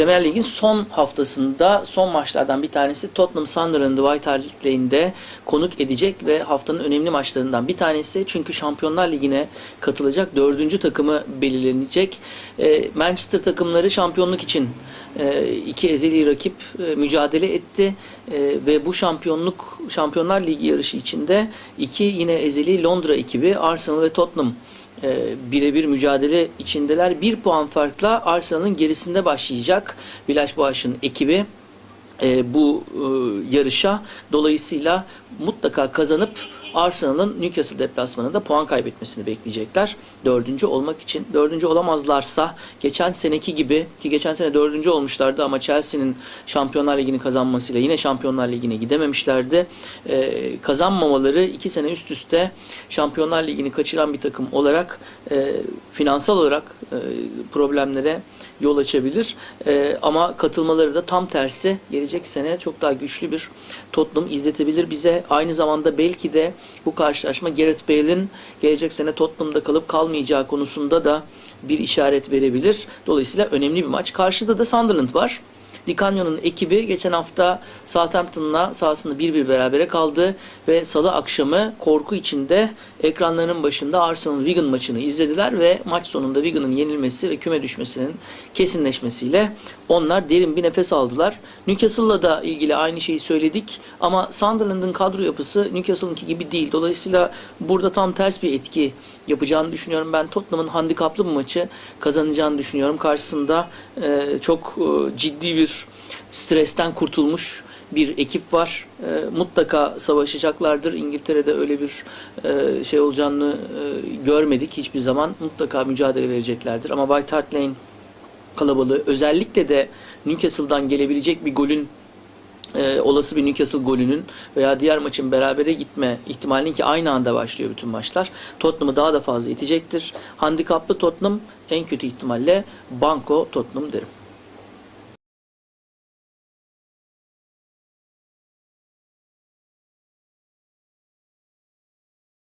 Premier Lig'in son haftasında son maçlardan bir tanesi Tottenham Sunderland'ı White Hart Lane'de konuk edecek ve haftanın önemli maçlarından bir tanesi. Çünkü Şampiyonlar Ligi'ne katılacak dördüncü takımı belirlenecek. E, Manchester takımları şampiyonluk için e, iki ezeli rakip e, mücadele etti ve bu şampiyonluk Şampiyonlar Ligi yarışı içinde iki yine ezeli Londra ekibi Arsenal ve Tottenham e, birebir mücadele içindeler. Bir puan farkla Arsenal'ın gerisinde başlayacak Villas Boas'ın ekibi e, bu e, yarışa. Dolayısıyla mutlaka kazanıp Arsenal'ın Newcastle deplasmanında puan kaybetmesini bekleyecekler. Dördüncü olmak için. Dördüncü olamazlarsa geçen seneki gibi ki geçen sene dördüncü olmuşlardı ama Chelsea'nin Şampiyonlar Ligi'ni kazanmasıyla yine Şampiyonlar Ligi'ne gidememişlerdi. E, kazanmamaları iki sene üst üste Şampiyonlar Ligi'ni kaçıran bir takım olarak e, finansal olarak e, problemlere yol açabilir. E, ama katılmaları da tam tersi gelecek sene çok daha güçlü bir Tottenham izletebilir bize. Aynı zamanda belki de bu karşılaşma Gareth Bale'in gelecek sene Tottenham'da kalıp kalmayacağı konusunda da bir işaret verebilir. Dolayısıyla önemli bir maç. Karşıda da Sunderland var. Di Canio'nun ekibi geçen hafta Southampton'la sahasında 1-1 berabere kaldı ve salı akşamı korku içinde ekranlarının başında Arsenal Wigan maçını izlediler ve maç sonunda Wigan'ın yenilmesi ve küme düşmesinin kesinleşmesiyle onlar derin bir nefes aldılar. Newcastle'la da ilgili aynı şeyi söyledik ama Sunderland'ın kadro yapısı Newcastle'ınki gibi değil. Dolayısıyla burada tam ters bir etki yapacağını düşünüyorum. Ben Tottenham'ın handikaplı bir maçı kazanacağını düşünüyorum. Karşısında e, çok e, ciddi bir stresten kurtulmuş bir ekip var. E, mutlaka savaşacaklardır. İngiltere'de öyle bir e, şey olacağını e, görmedik hiçbir zaman. Mutlaka mücadele vereceklerdir. Ama White Hart Lane kalabalığı özellikle de Newcastle'dan gelebilecek bir golün e, olası bir Newcastle golünün veya diğer maçın berabere gitme ihtimalinin ki aynı anda başlıyor bütün maçlar. Tottenham'ı daha da fazla itecektir. Handikaplı Tottenham en kötü ihtimalle Banko Tottenham derim.